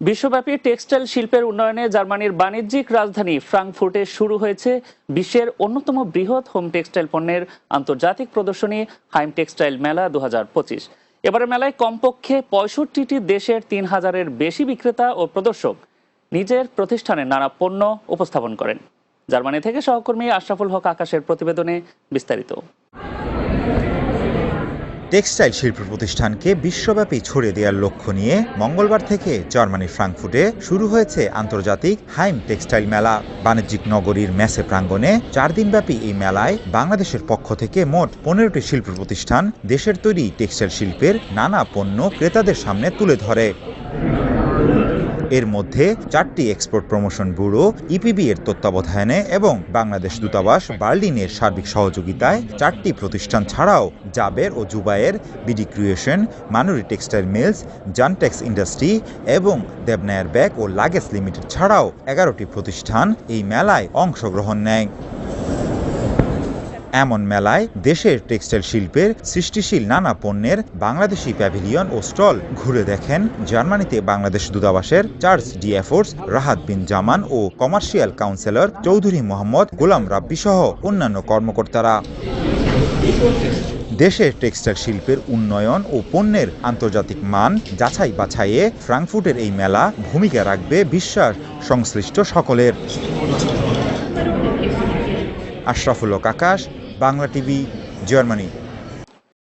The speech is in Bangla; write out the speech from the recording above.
বিশ্বব্যাপী টেক্সটাইল শিল্পের উন্নয়নে জার্মানির বাণিজ্যিক রাজধানী ফ্রাঙ্কফুর্টে শুরু হয়েছে বিশ্বের অন্যতম বৃহৎ হোম টেক্সটাইল পণ্যের আন্তর্জাতিক প্রদর্শনী, হাইম টেক্সটাইল মেলা দু হাজার পঁচিশ। এবারের মেলায় কমপক্ষে পঁয়ষট্টিটি দেশের তিন হাজারের বেশি বিক্রেতা ও প্রদর্শক নিজের প্রতিষ্ঠানে নানা পণ্য উপস্থাপন করেন। জার্মানি থেকে সহকর্মী আশরাফুল হক আকাশের প্রতিবেদনে বিস্তারিত। টেক্সটাইল শিল্প প্রতিষ্ঠানকে বিশ্বব্যাপী ছড়িয়ে দেওয়ার লক্ষ্য নিয়ে মঙ্গলবার থেকে জার্মানি ফ্রাঙ্কফুটে শুরু হয়েছে আন্তর্জাতিক হাইম টেক্সটাইল মেলা। বাণিজ্যিক নগরীর ম্যাসে প্রাঙ্গণে চার দিনব্যাপী এই মেলায় বাংলাদেশের পক্ষ থেকে মোট পনেরোটি শিল্প প্রতিষ্ঠান দেশের তৈরি টেক্সটাইল শিল্পের নানা পণ্য ক্রেতাদের সামনে তুলে ধরে। এর মধ্যে চারটি এক্সপোর্ট প্রমোশন ব্যুরো ইপিবি এর তত্ত্বাবধানে এবং বাংলাদেশ দূতাবাস, বার্লিনের সার্বিক সহযোগিতায় চারটি প্রতিষ্ঠান ছাড়াও জাবের ও Zubair BD creation Manuri textile mills, Jantex industry এবং দেবনায়ার ব্যাগ ও লাগেজ লিমিটেড ছাড়াও এগারোটি প্রতিষ্ঠান এই মেলায় অংশগ্রহণ নেয়। এমন মেলায় দেশের টেক্সটাইল শিল্পের সৃষ্টিশীল নানা পণ্যের বাংলাদেশি প্যাভিলিয়ন ও স্টল ঘুরে দেখেন জার্মানিতে বাংলাদেশ দূতাবাসের চার্জ ডিএফোর্স রাহাত বিন জামান ও কমার্শিয়াল কাউন্সিলর চৌধুরী মোহাম্মদ গোলাম রাব্বি সহ অন্যান্য কর্মকর্তারা। দেশের টেক্সটাইল শিল্পের উন্নয়ন ও পণ্যের আন্তর্জাতিক মান যাচাই বাছাইয়ে ফ্রাঙ্কফুটের এই মেলা ভূমিকা রাখবে বিশ্বাস সংশ্লিষ্ট সকলের। Ashraful Haque Akash Bangla TV Germany.